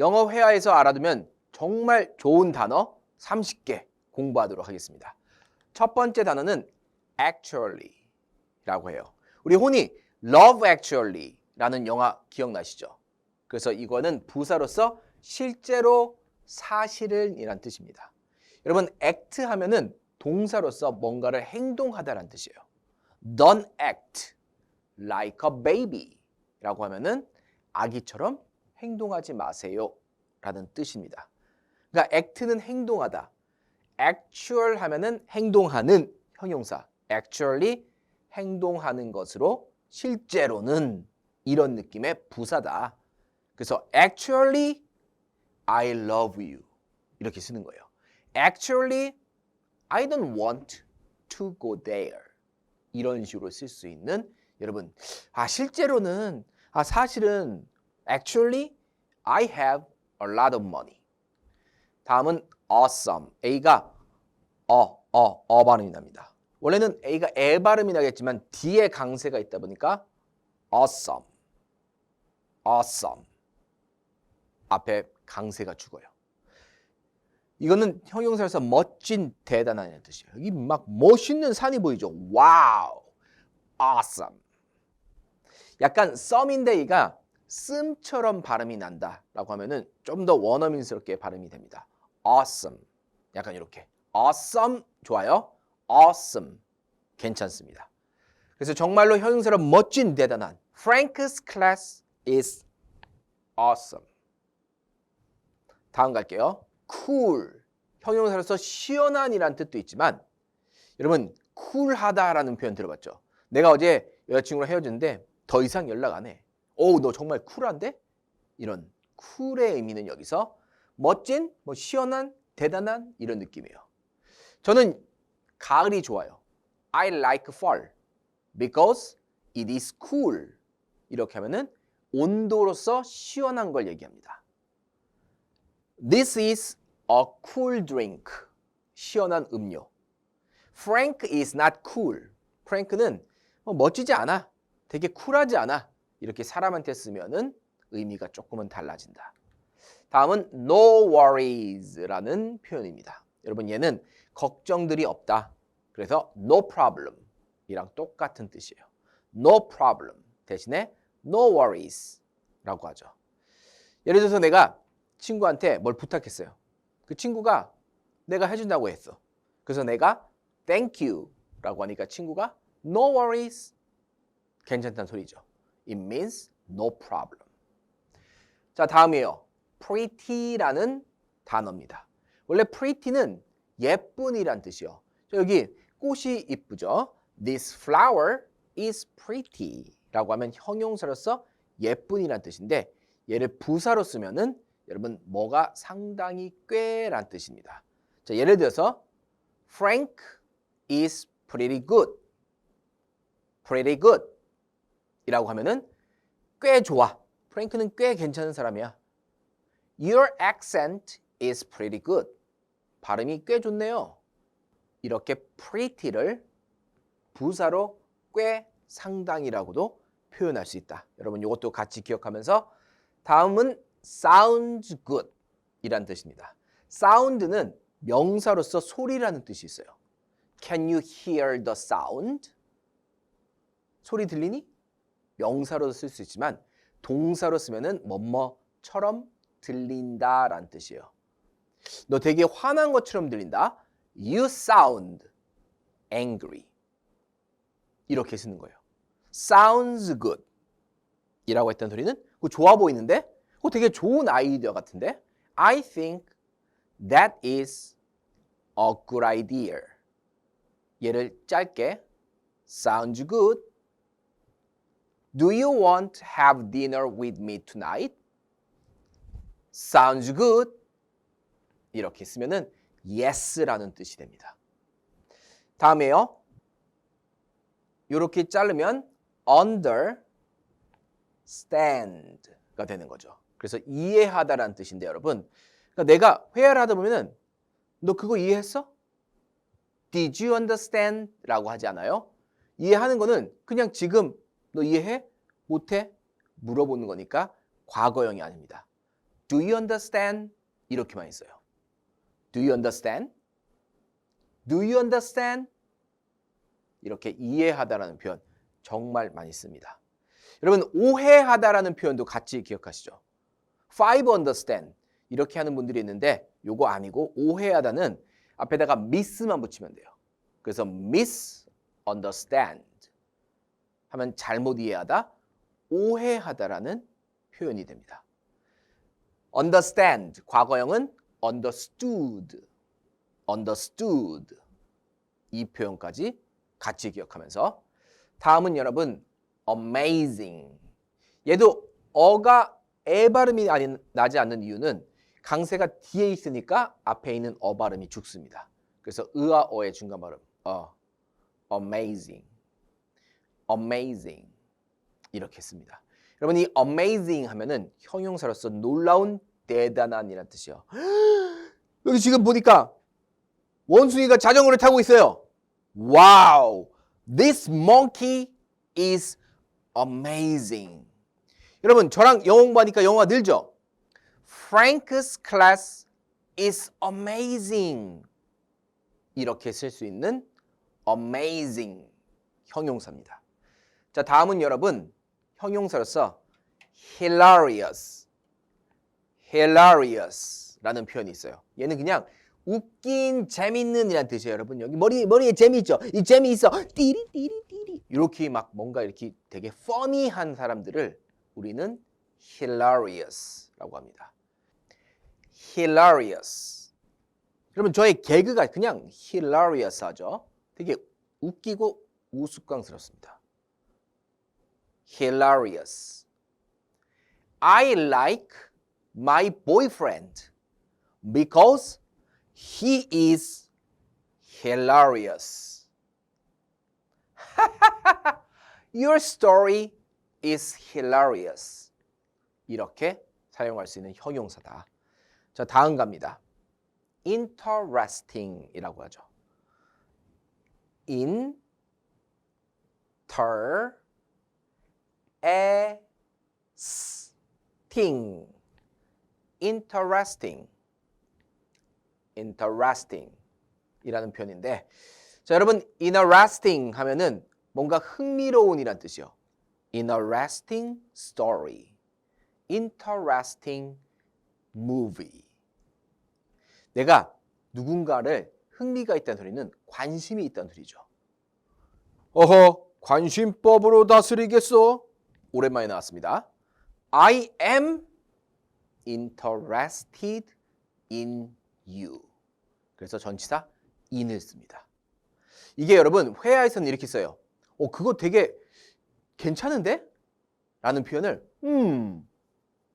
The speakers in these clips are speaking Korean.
영어 회화에서 알아두면 정말 좋은 단어 30개 공부하도록 하겠습니다. 첫 번째 단어는 actually라고 해요. 우리 혼이 love actually라는 영화 기억나시죠? 그래서 이거는 부사로서 실제로 사실은 이란 뜻입니다. 여러분 act 하면은 동사로서 뭔가를 행동하다라는 뜻이에요. Don't act like a baby 라고 하면은 아기처럼 행동하지 마세요 라는 뜻입니다. 그러니까 act는 행동하다. actual 하면은 행동하는 형용사. actually 행동하는 것으로 실제로는 이런 느낌의 부사다. 그래서 actually I love you 이렇게 쓰는 거예요. Actually I don't want to go there 이런 식으로 쓸 수 있는 여러분 아 실제로는 아 사실은 actually I have a lot of money 다음은 awesome A가 어, 어, 어 발음이 납니다. 원래는 A가 에 발음이 나겠지만 D에 강세가 있다 보니까 awesome awesome 앞에 강세가 죽어요. 이거는 형용사에서 멋진, 대단한 뜻이에요. 여기 막 멋있는 산이 보이죠. 와우, awesome. 약간 썸인데이가 씀처럼 발음이 난다라고 하면은 좀 더 원어민스럽게 발음이 됩니다. awesome. 약간 이렇게 awesome 좋아요. awesome 괜찮습니다. 그래서 정말로 형용사로 멋진, 대단한 Frank's class is awesome. 다음 갈게요. cool 형용사로서 시원한이라는 뜻도 있지만 여러분 쿨하다라는 표현 들어봤죠? 내가 어제 여자친구랑 헤어졌는데 더 이상 연락 안 해. 오, 너 정말 쿨한데? 이런 쿨의 의미는 여기서 멋진, 뭐 시원한, 대단한 이런 느낌이에요. 저는 가을이 좋아요. I like fall because it is cool. 이렇게 하면은 온도로서 시원한 걸 얘기합니다. This is a cool drink. 시원한 음료. Frank is not cool. Frank는 뭐 멋지지 않아. 되게 쿨하지 않아. 이렇게 사람한테 쓰면은 의미가 조금은 달라진다. 다음은 no worries라는 표현입니다. 여러분 얘는 걱정들이 없다. 그래서 no problem 이랑 똑같은 뜻이에요. no problem 대신에 no worries라고 하죠. 예를 들어서 내가 친구한테 뭘 부탁했어요. 그 친구가 내가 해준다고 했어. 그래서 내가 thank you라고 하니까 친구가 no worries 괜찮다는 소리죠. It means no problem. 자 다음이에요. pretty라는 단어입니다. 원래 pretty는 예쁜이란 뜻이요. 자, 여기 꽃이 이쁘죠. This flower is pretty라고 하면 형용사로서 예쁜이란 뜻인데 얘를 부사로 쓰면은 여러분 뭐가 상당히 꽤란 뜻입니다. 자, 예를 들어서 Frank is pretty good. pretty good 이라고 하면은 꽤 좋아. 프랭크는 꽤 괜찮은 사람이야. Your accent is pretty good. 발음이 꽤 좋네요. 이렇게 pretty를 부사로 꽤 상당이라고도 표현할 수 있다. 여러분 이것도 같이 기억하면서 다음은 sounds good 이란 뜻입니다. sound는 명사로서 소리라는 뜻이 있어요. Can you hear the sound? 소리 들리니? 명사로 쓸수 있지만 동사로 쓰면은 뭐뭐처럼 들린다라는 뜻이에요. 너 되게 화난 것처럼 들린다. You sound angry. 이렇게 쓰는 거예요. Sounds good. 이라고 했던 소리는 그거 좋아 보이는데? 그거 되게 좋은 아이디어 같은데? I think that is a good idea. 얘를 짧게 Sounds good. Do you want to have dinner with me tonight? Sounds good. 이렇게 쓰면은 yes라는 뜻이 됩니다. 다음에요. 이렇게 자르면 understand가 되는 거죠. 그래서 이해하다라는 뜻인데 여러분. 그러니까 내가 회화를 하다 보면은 너 그거 이해했어? Did you understand? 라고 하지 않아요? 이해하는 거는 그냥 지금 너 이해해? 못해? 물어보는 거니까 과거형이 아닙니다. Do you understand? 이렇게만 있어요. Do you understand? Do you understand? 이렇게 이해하다라는 표현 정말 많이 씁니다. 여러분 오해하다라는 표현도 같이 기억하시죠. Five understand 이렇게 하는 분들이 있는데 요거 아니고 오해하다는 앞에다가 miss만 붙이면 돼요. 그래서 misunderstand 하면 잘못 이해하다, 오해하다라는 표현이 됩니다. understand 과거형은 understood, understood 이 표현까지 같이 기억하면서 다음은 여러분 amazing 얘도 어가 에 발음이 아닌, 나지 않는 이유는 강세가 뒤에 있으니까 앞에 있는 어 발음이 죽습니다. 그래서 으와 어의 중간 발음 어 amazing amazing 이렇게 씁니다. 여러분 이 amazing 하면은 형용사로서 놀라운 대단한이라는 뜻이요. 여기 지금 보니까 원숭이가 자전거를 타고 있어요. 와우! This monkey is amazing. 여러분 저랑 영어 공부하니까 영어가 늘죠? Frank's class is amazing. 이렇게 쓸 수 있는 amazing 형용사입니다. 자, 다음은 여러분 형용사로서 hilarious, hilarious라는 표현이 있어요. 얘는 그냥 웃긴, 재밌는 이란 뜻이에요, 여러분. 여기 머리 머리에 재미 있죠? 이 재미 있어. 띠리 띠리 띠리. 이렇게 막 뭔가 이렇게 되게 funny한 사람들을 우리는 hilarious라고 합니다. hilarious. 여러분 저의 개그가 그냥 hilarious하죠. 되게 웃기고 우스꽝스럽습니다. Hilarious. I like my boyfriend because he is hilarious. Your story is hilarious. 이렇게 사용할 수 있는 형용사다. 자, 다음 갑니다. interesting이라고 하죠. in ter s ting interesting interesting 이라는 표현인데 자 여러분 interesting 하면은 뭔가 흥미로운이란 뜻이요. interesting story interesting movie 내가 누군가를 흥미가 있다는 소리는 관심이 있다는 소리죠. 어허, 관심법으로 다스리겠어? 오랜만에 나왔습니다. I am interested in you. 그래서 전치사 in을 씁니다. 이게 여러분 회화에서는 이렇게 써요. 어, 그거 되게 괜찮은데? 라는 표현을 음,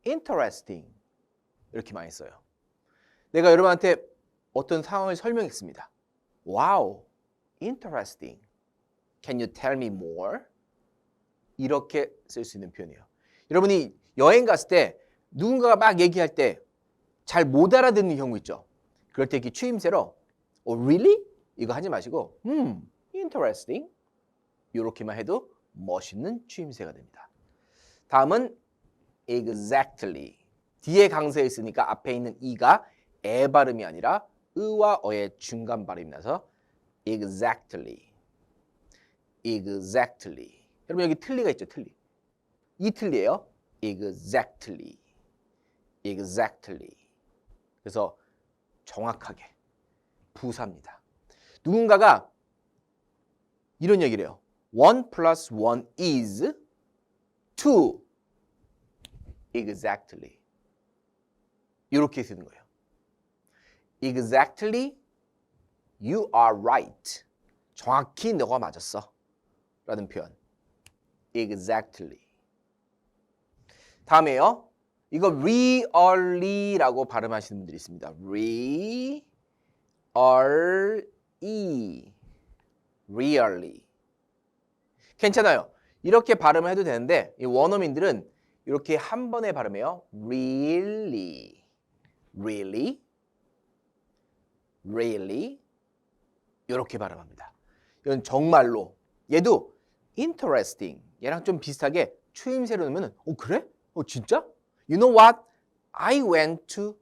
interesting 이렇게 많이 써요. 내가 여러분한테 어떤 상황을 설명했습니다. Wow, interesting. Can you tell me more? 이렇게 쓸 수 있는 표현이에요. 여러분이 여행 갔을 때 누군가가 막 얘기할 때 잘 못 알아듣는 경우 있죠. 그럴 때 이렇게 추임새로 oh, really? 이거 하지 마시고 음, interesting. 이렇게만 해도 멋있는 추임새가 됩니다. 다음은 exactly. 뒤에 강세에 있으니까 앞에 있는 이가 에 발음이 아니라 의와 어의 중간 발음이 나서 exactly, exactly. 여러분 여기 틀리가 있죠, 틀리. 이 틀리예요. exactly, exactly. 그래서 정확하게 부사입니다. 누군가가 이런 얘기를 해요. one plus one is two. exactly. 이렇게 쓰는 거예요. Exactly, you are right. 정확히 너가 맞았어. 라는 표현. Exactly. 다음에요. 이거 really라고 발음하시는 분들이 있습니다. really. really. 괜찮아요. 이렇게 발음을 해도 되는데 이 원어민들은 이렇게 한 번에 발음해요. really. really. really 이렇게 발음합니다. 이건 정말로 얘도 interesting 얘랑 좀 비슷하게 추임새로 넣으면 어 그래? 어 진짜? You know what? I went to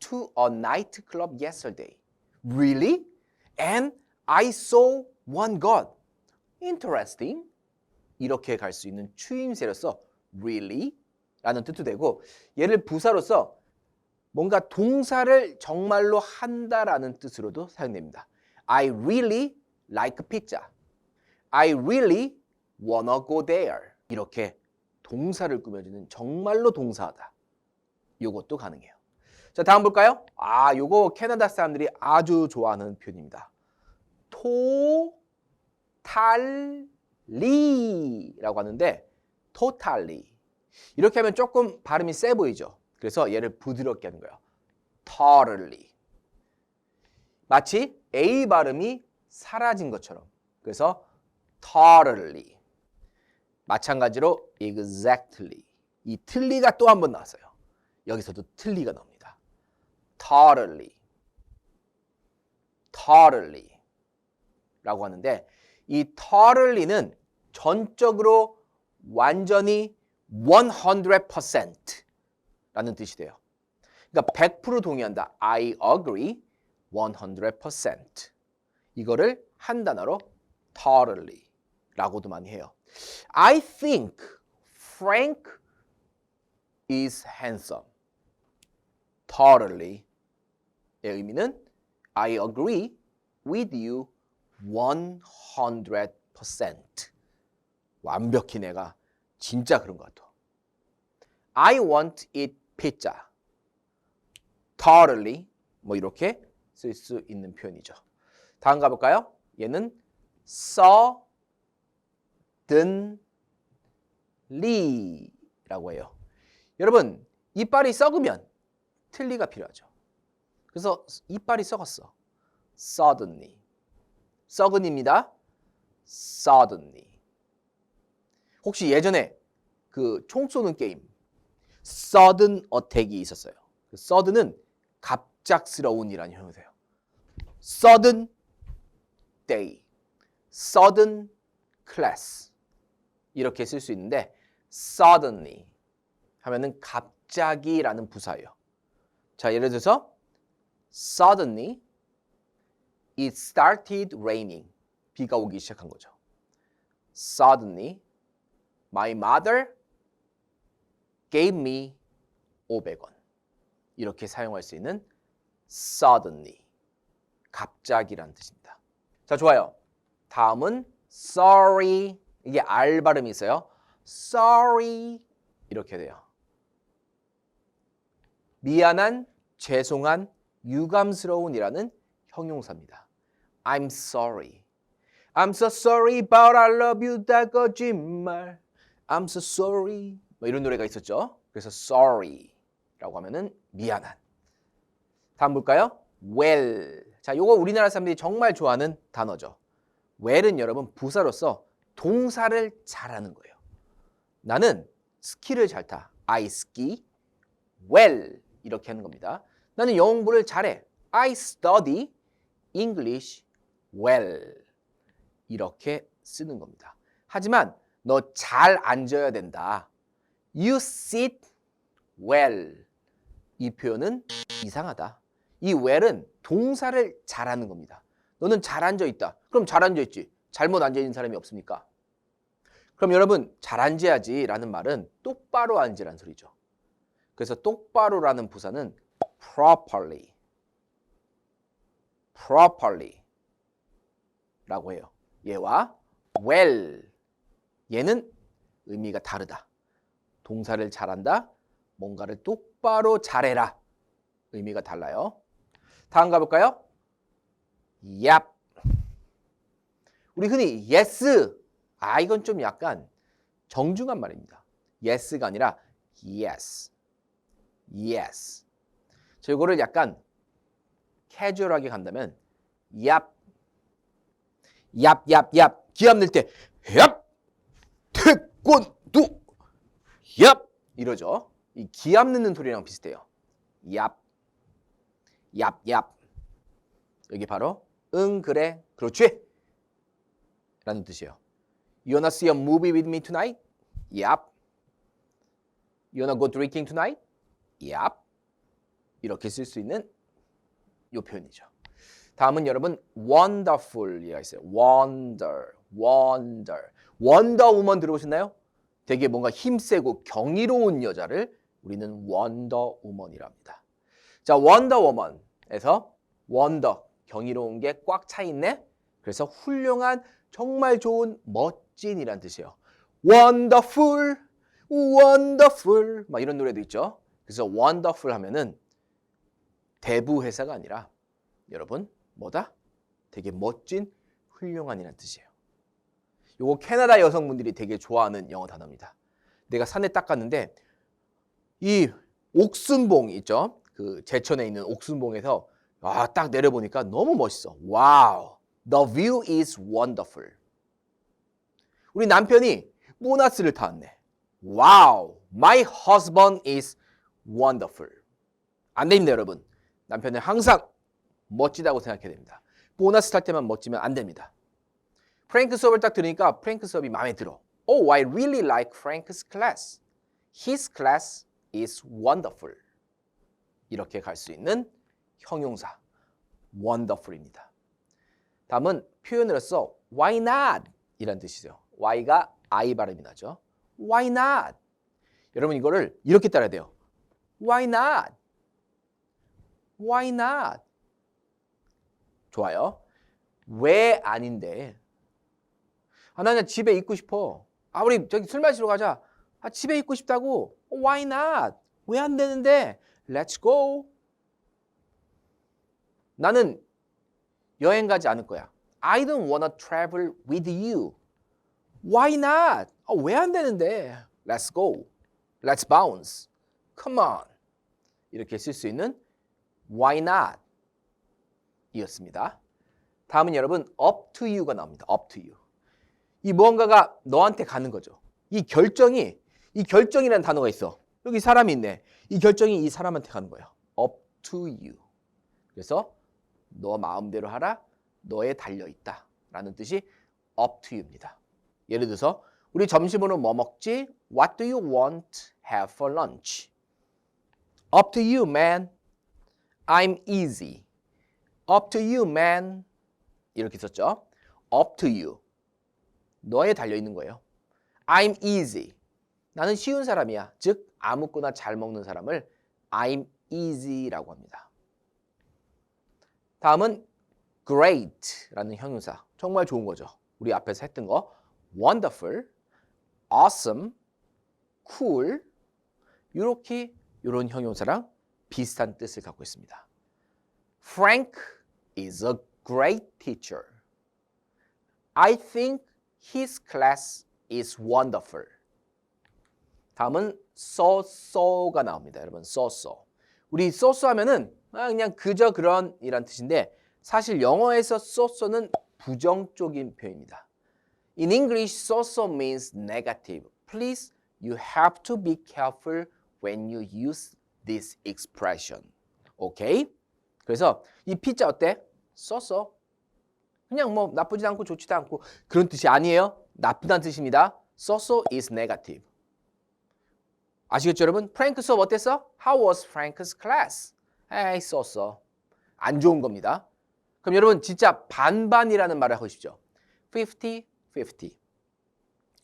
to a nightclub yesterday. Really? And I saw one god. Interesting. 이렇게 갈 수 있는 추임새로서 really 라는 뜻도 되고 얘를 부사로서 뭔가 동사를 정말로 한다라는 뜻으로도 사용됩니다. I really like pizza. I really wanna go there. 이렇게 동사를 꾸며주는 정말로 동사하다. 요것도 가능해요. 자, 다음 볼까요? 아, 요거 캐나다 사람들이 아주 좋아하는 표현입니다. 토탈리라고 하는데 totally 이렇게 하면 조금 발음이 세 보이죠. 그래서 얘를 부드럽게 하는 거예요. totally 마치 A 발음이 사라진 것처럼 그래서 totally 마찬가지로 exactly 이 틀리가 또 한 번 나왔어요. 여기서도 틀리가 나옵니다. totally totally 라고 하는데 이 thoroughly는 전적으로 완전히 100% 라는 뜻이 돼요. 그러니까 100% 동의한다. I agree 100%. 이거를 한 단어로 thoroughly 라고도 많이 해요. I think Frank is handsome. thoroughly의 의미는 I agree with you 100%. 완벽히 내가 진짜 그런 것 같아. I want eat pizza. totally 뭐 이렇게 쓸 수 있는 표현이죠. 다음 가볼까요? 얘는 suddenly라고 해요. 여러분 이빨이 썩으면 틀리가 필요하죠. 그래서 이빨이 썩었어. suddenly 썩은입니다. suddenly 혹시 예전에 그 총 쏘는 게임 sudden attack이 있었어요. 그 sudden은 갑작스러운이라는 형용사예요. sudden day, sudden class 이렇게 쓸 수 있는데 suddenly 하면은 갑자기라는 부사예요. 자, 예를 들어서 suddenly it started raining. 비가 오기 시작한 거죠. Suddenly my mother gave me 500원. 이렇게 사용할 수 있는 suddenly 갑자기란 뜻입니다. 자, 좋아요. 다음은 sorry. 이게 R 발음이 있어요. sorry 이렇게 돼요. 미안한, 죄송한, 유감스러운이라는 형용사입니다. I'm sorry. I'm so sorry about I love you 다 거짓말. I'm so sorry. 뭐 이런 노래가 있었죠. 그래서 sorry라고 하면은 미안한. 다음 볼까요? well. 자, 요거 우리나라 사람들이 정말 좋아하는 단어죠. well은 여러분 부사로서 동사를 잘하는 거예요. 나는 스키를 잘 타. I ski well 이렇게 하는 겁니다. 나는 영어 공부를 잘해. I study English well. 이렇게 쓰는 겁니다. 하지만 너 잘 앉아야 된다. You sit well. 이 표현은 이상하다. 이 well은 동사를 잘하는 겁니다. 너는 잘 앉아 있다. 그럼 잘 앉아 있지. 잘못 앉아 있는 사람이 없습니까? 그럼 여러분 잘 앉아야지라는 말은 똑바로 앉으란 소리죠. 그래서 똑바로라는 부사는 properly, properly 라고 해요. 얘와 well 얘는 의미가 다르다. 동사를 잘한다. 뭔가를 똑바로 잘해라. 의미가 달라요. 다음 가볼까요? 얍. 우리 흔히 yes. 아 이건 좀 약간 정중한 말입니다. yes가 아니라 yes. yes. 저 이거를 약간 캐주얼하게 간다면 얍. 얍, 얍, 얍. 기합 낼 때 얍. 태권도. 얍. 이러죠. 이 기합 넣는 소리랑 비슷해요. 얍. 얍, 얍. 여기 바로 응, 그래, 그렇지. 라는 뜻이에요. You wanna see a movie with me tonight? Yep. You wanna go drinking tonight? Yep. 이렇게 쓸 수 있는 요 표현이죠. 다음은 여러분 wonderful이가 있어요. wonder, wonder. 원더우먼 들어보셨나요? 되게 뭔가 힘세고 경이로운 여자를 우리는 원더우먼이라 합니다. 자, 원더우먼에서 원더 경이로운 게 꽉 차 있네. 그래서 훌륭한 정말 좋은 멋 진이란 뜻이에요. wonderful, wonderful 막 이런 노래도 있죠. 그래서 wonderful 하면은 대부 회사가 아니라 여러분 뭐다? 되게 멋진 훌륭한이란 뜻이에요. 요거 캐나다 여성분들이 되게 좋아하는 영어 단어입니다. 내가 산에 딱 갔는데 이 옥순봉 있죠? 그 제천에 있는 옥순봉에서 아, 딱 내려보니까 너무 멋있어. 와우. The view is wonderful. 우리 남편이 보너스를 타왔네. 와우. My husband is wonderful. 안 됩니다, 여러분. 남편은 항상 멋지다고 생각해야 됩니다. 보너스 탈 때만 멋지면 안 됩니다. 프랭크 수업을 딱 들으니까 프랭크 수업이 마음에 들어. Oh, I really like Frank's class. His class is wonderful. 이렇게 갈 수 있는 형용사 wonderful입니다. 다음은 표현으로서 why not 이란 뜻이죠. Why가 I 발음이 나죠. why not? 여러분 이거를 이렇게 따라야 돼요. why not? why not? 좋아요. 왜 아닌데? 아, 나 그냥 집에 있고 싶어. 아, 우리 저기 술 마시러 가자. 아, 집에 있고 싶다고. Why not? 왜 안 되는데? Let's go. 나는 여행 가지 않을 거야. I don't wanna travel with you. Why not? 아, 왜안 되는데? Let's go. Let's bounce. Come on. 이렇게 쓸 수 있는 why not 이었습니다. 다음은 여러분 up to you가 나옵니다. up to you. 이 무언가가 너한테 가는 거죠. 이 결정이 이 결정이라는 단어가 있어. 여기 사람이 있네. 이 결정이 이 사람한테 가는 거예요. up to you. 그래서 너 마음대로 하라. 너에 달려 있다 라는 뜻이 up to you입니다. 예를 들어서 우리 점심으로 뭐 먹지? What do you want have for lunch? Up to you, man. I'm easy. Up to you, man. 이렇게 썼죠. Up to you. 너에 달려 있는 거예요. I'm easy. 나는 쉬운 사람이야. 즉 아무거나 잘 먹는 사람을 I'm easy라고 합니다. 다음은 great라는 형용사. 정말 좋은 거죠. 우리 앞에서 했던 거. Wonderful, awesome, cool 이렇게 이런 형용사랑 비슷한 뜻을 갖고 있습니다. Frank is a great teacher. I think his class is wonderful. 다음은 so so가 나옵니다. 여러분 so so. 우리 so so 하면은 아, 그냥 그저 그런 이란 뜻인데 사실 영어에서 so so는 부정적인 표현입니다. In English, so so means negative. Please, you have to be careful when you use this expression. 오케이? 그래서 이 피자 어때? so so. 그냥 뭐 나쁘지 않고 좋지도 않고 그런 뜻이 아니에요. 나쁘다는 뜻입니다. so so is negative. 아시겠죠, 여러분? 프랭크 수업 어땠어? How was Frank's class? 에이, so so. 안 좋은 겁니다. 그럼 여러분 진짜 반반이라는 말을 하고 싶죠. 50, 50.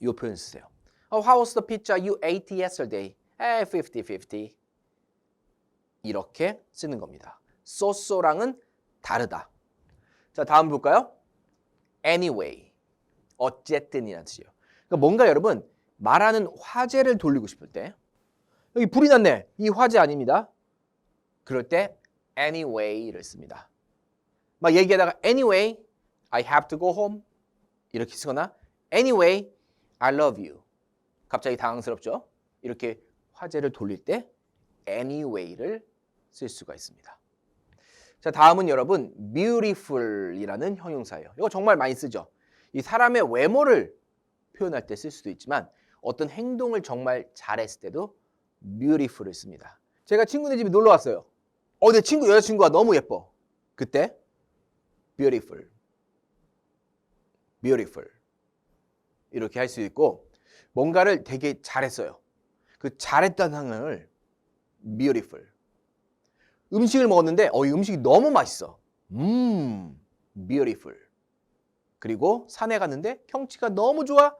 이 표현 쓰세요. Oh, how was the pizza you ate yesterday? 에이, 50, 50. 이렇게 쓰는 겁니다. so랑은 다르다. 자, 다음 볼까요? anyway. 어쨌든이라는 뜻이에요. 그러니까 뭔가 여러분 말하는 화제를 돌리고 싶을 때 여기 불이 났네. 이 화제 아닙니다. 그럴 때 anyway를 씁니다. 막 얘기하다가 anyway, I have to go home 이렇게 쓰거나 anyway, I love you. 갑자기 당황스럽죠? 이렇게 화제를 돌릴 때 anyway를 쓸 수가 있습니다. 자, 다음은 여러분 beautiful이라는 형용사예요. 이거 정말 많이 쓰죠. 이 사람의 외모를 표현할 때 쓸 수도 있지만 어떤 행동을 정말 잘했을 때도 beautiful을 씁니다. 제가 친구네 집에 놀러 왔어요. 어, 내 친구 여자친구가 너무 예뻐. 그때 beautiful, beautiful 이렇게 할 수 있고 뭔가를 되게 잘했어요. 그 잘했다는 상황을 beautiful. 음식을 먹었는데 어, 이 음식이 너무 맛있어. 음, beautiful. 그리고 산에 갔는데 경치가 너무 좋아.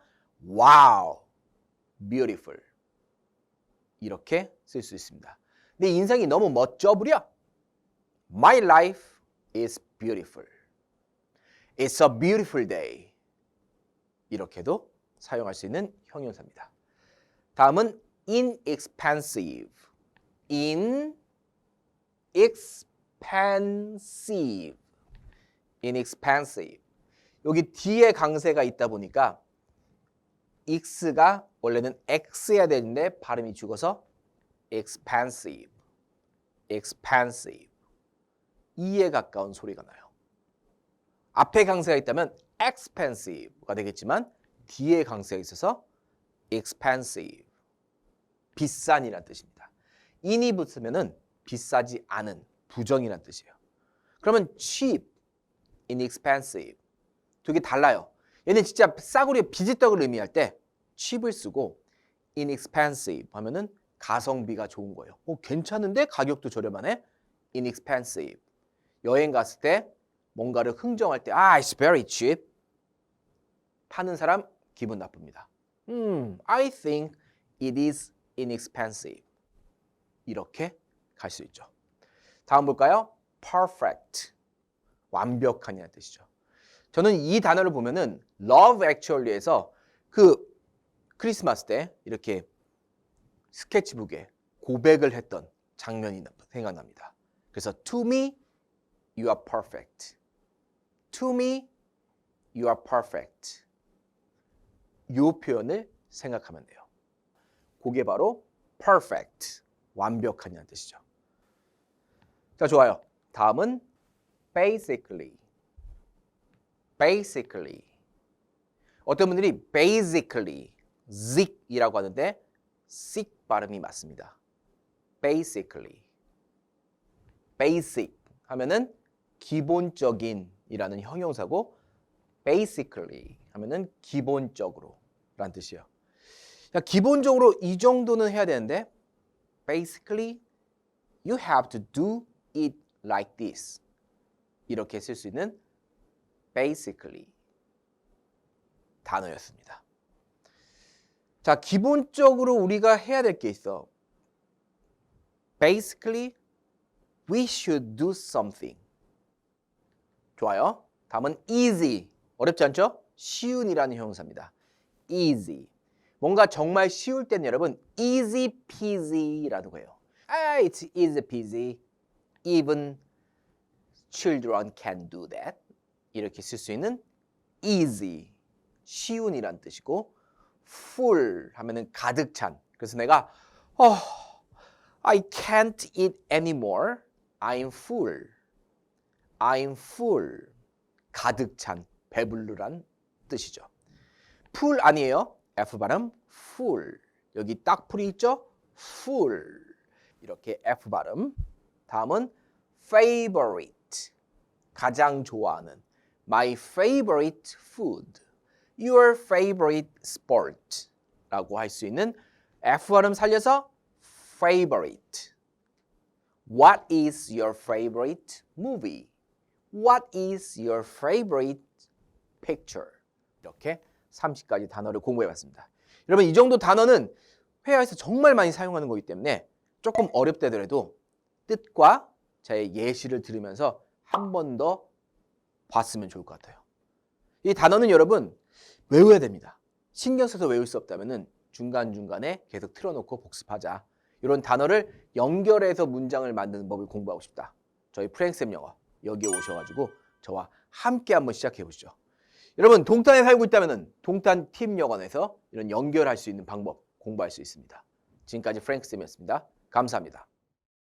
wow, beautiful. 이렇게 쓸 수 있습니다. 내 인생이 너무 멋져 부려. My life is beautiful. It's a beautiful day. 이렇게도 사용할 수 있는 형용사입니다. 다음은 inexpensive. inexpensive. inexpensive. 여기 뒤에 강세가 있다 보니까 x가 원래는 x야 되는데 발음이 죽어서 expensive. expensive. 이에 가까운 소리가 나요. 앞에 강세가 있다면 expensive가 되겠지만 뒤에 강세가 있어서 expensive. 비싼이란 뜻입니다. in이 붙으면은 비싸지 않은 부정이란 뜻이에요. 그러면 cheap, inexpensive 두 개 달라요. 얘는 진짜 싸구려 비지떡을 의미할 때 cheap을 쓰고 inexpensive 하면은 가성비가 좋은 거예요. 어, 괜찮은데 가격도 저렴하네. inexpensive. 여행 갔을 때 뭔가를 흥정할 때 아, it's very cheap. 파는 사람 기분 나쁩니다. 음, I think it is inexpensive. 이렇게 갈 수 있죠. 다음 볼까요? perfect. 완벽한이라는 뜻이죠. 저는 이 단어를 보면은 love actually에서 그 크리스마스 때 이렇게 스케치북에 고백을 했던 장면이 생각납니다. 그래서 to me you are perfect. to me you are perfect. 이 표현을 생각하면 돼요. 그게 바로 perfect. 완벽한이라는 뜻이죠. 자, 좋아요. 다음은 basically. basically. 어떤 분들이 basically, zic이라고 하는데 sick 발음이 맞습니다. basically. basic 하면은 기본적인이라는 형용사고 basically 하면은 기본적으로 라는 뜻이에요. 자, 기본적으로 이 정도는 해야 되는데 basically you have to do it like this. 이렇게 쓸 수 있는 basically 단어였습니다. 자, 기본적으로 우리가 해야 될 게 있어. Basically, we should do something. 좋아요. 다음은 easy. 어렵지 않죠? 쉬운이라는 형용사입니다. easy. 뭔가 정말 쉬울 때는 여러분 easy peasy라고 해요. Ah, it's easy peasy. Even children can do that. 이렇게 쓸 수 있는 easy. 쉬운이란 뜻이고 full 하면은 가득 찬. 그래서 내가 oh, I can't eat anymore. I'm full. I'm full. 가득 찬, 배불르란 뜻이죠. full 아니에요. F 발음 full. 여기 딱 풀이 있죠? full. 이렇게 F 발음. 다음은 favorite. 가장 좋아하는. My favorite food. Your favorite sport. 라고 할 수 있는 F 발음 살려서 favorite. What is your favorite movie? What is your favorite picture? 이렇게 30가지 단어를 공부해 봤습니다. 여러분 이 정도 단어는 회화에서 정말 많이 사용하는 거기 때문에 조금 어렵다더라도 뜻과 제 예시를 들으면서 한 번 더 봤으면 좋을 것 같아요. 이 단어는 여러분 외워야 됩니다. 신경 써서 외울 수 없다면 중간중간에 계속 틀어놓고 복습하자. 이런 단어를 연결해서 문장을 만드는 법을 공부하고 싶다. 저희 프랭쌤 영어 여기에 오셔가지고 저와 함께 한번 시작해 보시죠. 여러분 동탄에 살고 있다면 동탄 팀 여관에서 이런 연결할 수 있는 방법 공부할 수 있습니다. 지금까지 프랭크 쌤이었습니다. 감사합니다.